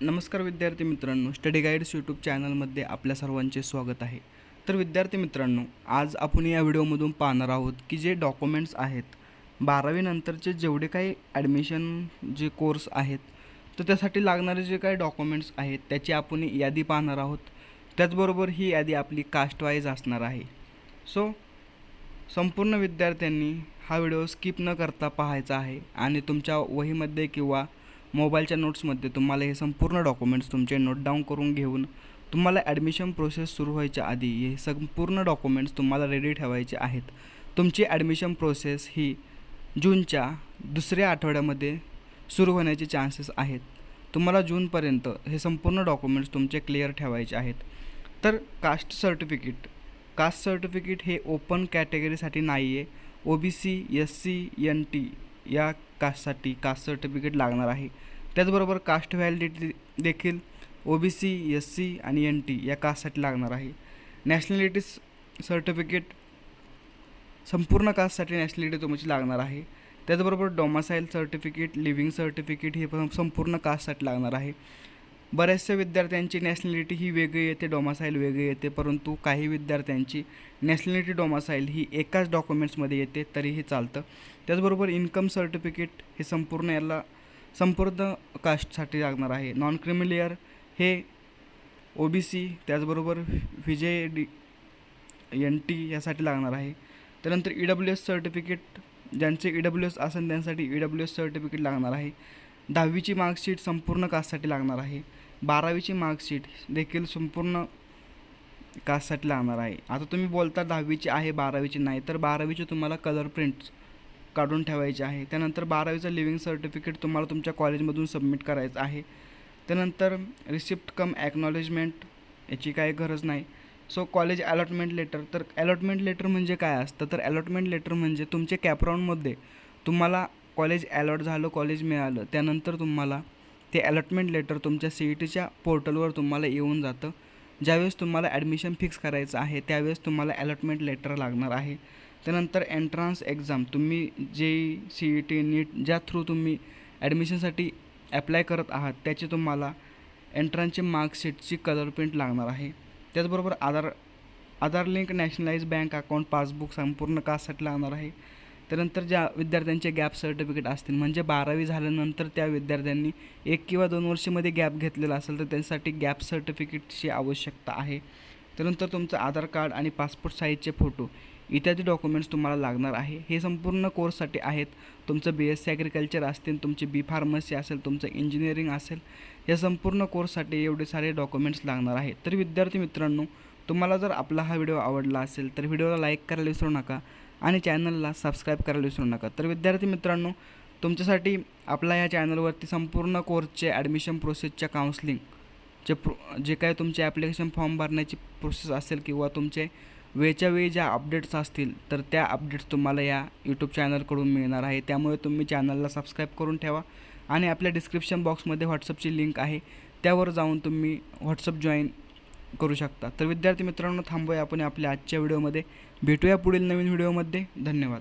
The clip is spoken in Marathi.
नमस्कार विद्यार्थी मित्रांनो स्टडी गाईड्स यूट्यूब चॅनलमध्ये आपल्या सर्वांचे स्वागत आहे. तर विद्यार्थी मित्रांनो आज आपण या व्हिडिओमधून पाहणार आहोत की जे डॉक्युमेंट्स आहेत बारावीनंतरचे जेवढे काही ॲडमिशन जे कोर्स आहेत तर त्यासाठी लागणारे जे काही डॉक्युमेंट्स आहेत त्याची आपण यादी पाहणार आहोत. त्याचबरोबर ही यादी आपली कास्ट वाईज असणार आहे. सो संपूर्ण विद्यार्थ्यांनी हा व्हिडिओ स्किप न करता पाहायचा आहे आणि तुमच्या वहीमध्ये किंवा मोबाईलच्या नोट्समध्ये तुम्हाला हे संपूर्ण डॉक्युमेंट्स तुमचे नोट डाऊन करून घेऊन तुम्हाला ॲडमिशन प्रोसेस सुरू व्हायच्या आधी हे संपूर्ण डॉक्युमेंट्स तुम्हाला रेडी ठेवायचे आहेत. तुमची ॲडमिशन प्रोसेस ही जूनच्या दुसऱ्या आठवड्यामध्ये सुरू होण्याचे चान्सेस आहेत. तुम्हाला जूनपर्यंत हे संपूर्ण डॉक्युमेंट्स तुमचे क्लिअर ठेवायचे आहेत. तर कास्ट सर्टिफिकेट कास्ट सर्टिफिकेट हे ओपन कॅटेगरीसाठी नाही आहे O B C S C N T या कास्टसाठी कास्ट सर्टिफिकेट लागणार आहे. त्याचबरोबर कास्ट व्हॅलिडिटी देखील O B C S C आणि एन टी या कास्टसाठी लागणार आहे. नॅशनॅलिटी सर्टिफिकेट संपूर्ण कास्टसाठी नॅशनॅलिटी तुमची लागणार आहे. त्याचबरोबर डोमासाईल सर्टिफिकेट लिव्हिंग सर्टिफिकेट हे पण संपूर्ण कास्टसाठी लागणार आहे. बऱ्याचशा विद्यार्थ्यांची नॅशनॅलिटी ही वेगळी येते डोमासाईल वेगळी येते परंतु काही विद्यार्थ्यांची नॅशनॅलिटी डोमासाईल ही एकाच डॉक्युमेंट्समध्ये येते तरीही चालतं. त्याचबरोबर इन्कम सर्टिफिकेट हे संपूर्ण याला संपूर्ण कास्टसाठी लागणार आहे. नॉन क्रिमिलियर हे ओ बी सी त्याचबरोबर विजय डी एन टी यासाठी लागणार आहे. त्यानंतर ई डब्ल्यू एस सर्टिफिकेट ज्यांचे ई डब्ल्यू एस असेल त्यांसाठी ई डब्ल्यू एस सर्टिफिकेट लागणार आहे. दहावीची मार्कशीट संपूर्ण कास्टसाठी लागणार आहे. बारावीची मार्कशीट देखील संपूर्ण कास्टसाठी लागणार आहे. आता तुम्ही बोलता दहावीची आहे बारावीची नाही तर बारावीची तुम्हाला कलर प्रिंट्स काढून ठेवायचे आहे. त्यानंतर बारावीचं लिव्हिंग सर्टिफिकेट तुम्हाला तुमच्या कॉलेजमधून सबमिट करायचं आहे. त्यानंतर रिसिप्ट कम ॲक्नॉलेजमेंट याची काही गरज नाही. सो कॉलेज अलॉटमेंट लेटर तर अलॉटमेंट लेटर म्हणजे काय असतं? तर अलॉटमेंट लेटर म्हणजे तुमचे कॅपराऊंडमध्ये तुम्हाला कॉलेज अलॉट झालं कॉलेज मिळालं त्यानंतर तुम्हाला ते अलॉटमेंट लेटर तुमच्या सी ई टीच्या पोर्टलवर तुम्हाला येऊन जातं. ज्यावेळेस तुम्हाला ॲडमिशन फिक्स करायचं आहे त्यावेळेस तुम्हाला अलॉटमेंट लेटर लागणार आहे. त्यानंतर एंट्रान्स एक्झाम तुम्ही जे सी ई टी नीट ज्या थ्रू तुम्ही ॲडमिशनसाठी ॲप्लाय करत आहात त्याची तुम्हाला एंट्रान्सची मार्कशीटची कलर प्रिंट लागणार आहे. त्याचबरोबर Aadhaar Aadhaar link nationalise bank account passbook संपूर्ण कास्टसाठी लागणार आहे. त्यानंतर ज्या विद्यार्थ्यांचे गॅप सर्टिफिकेट असतील म्हणजे बारावी झाल्यानंतर त्या विद्यार्थ्यांनी एक किंवा दोन वर्षामध्ये गॅप घेतलेला असेल तर त्यांच्यासाठी गॅप सर्टिफिकेटची आवश्यकता आहे. त्यानंतर तुमचं आधार कार्ड आणि पासपोर्ट साईजचे फोटो इत्यादी डॉक्युमेंट्स तुम्हाला लागणार आहे. हे संपूर्ण कोर्ससाठी आहेत. तुमचं बी एस सी ॲग्रिकल्चर असतील तुमची बी फार्मसी असेल तुमचं इंजिनिअरिंग असेल या संपूर्ण कोर्ससाठी एवढे सारे डॉक्युमेंट्स लागणार आहेत. तर विद्यार्थी मित्रांनो तुम्हाला जर आपला हा व्हिडिओ आवडला असेल तर व्हिडिओला लाईक करायला विसरू नका. आणि चॅनलला सबस्क्राईब करायला विसरू नका. तर विद्यार्थी मित्रांनो तुमच्यासाठी आपला या चॅनलवरती संपूर्ण कोर्सचे ॲडमिशन प्रोसेसच्या काउन्सलिंग जे प्रो जे काय तुमचे ॲप्लिकेशन फॉर्म भरण्याची प्रोसेस असेल किंवा तुमचे वेळच्या वेळी ज्या अपडेट्स असतील तर त्या अपडेट्स तुम्हाला या यूट्यूब चॅनलकडून मिळणार आहे. त्यामुळे तुम्ही चॅनलला सबस्क्राईब करून ठेवा आणि आपल्या डिस्क्रिप्शन बॉक्समध्ये व्हॉट्सअपची लिंक आहे. त्यावर जाऊन तुम्ही व्हॉट्सअप जॉईन करू शकता. तर विद्यार्थी मित्रांनो थांबूया आपण आपल्या आजच्या व्हिडिओमध्ये. भेटूया पुढील नवीन व्हिडिओमध्ये. धन्यवाद.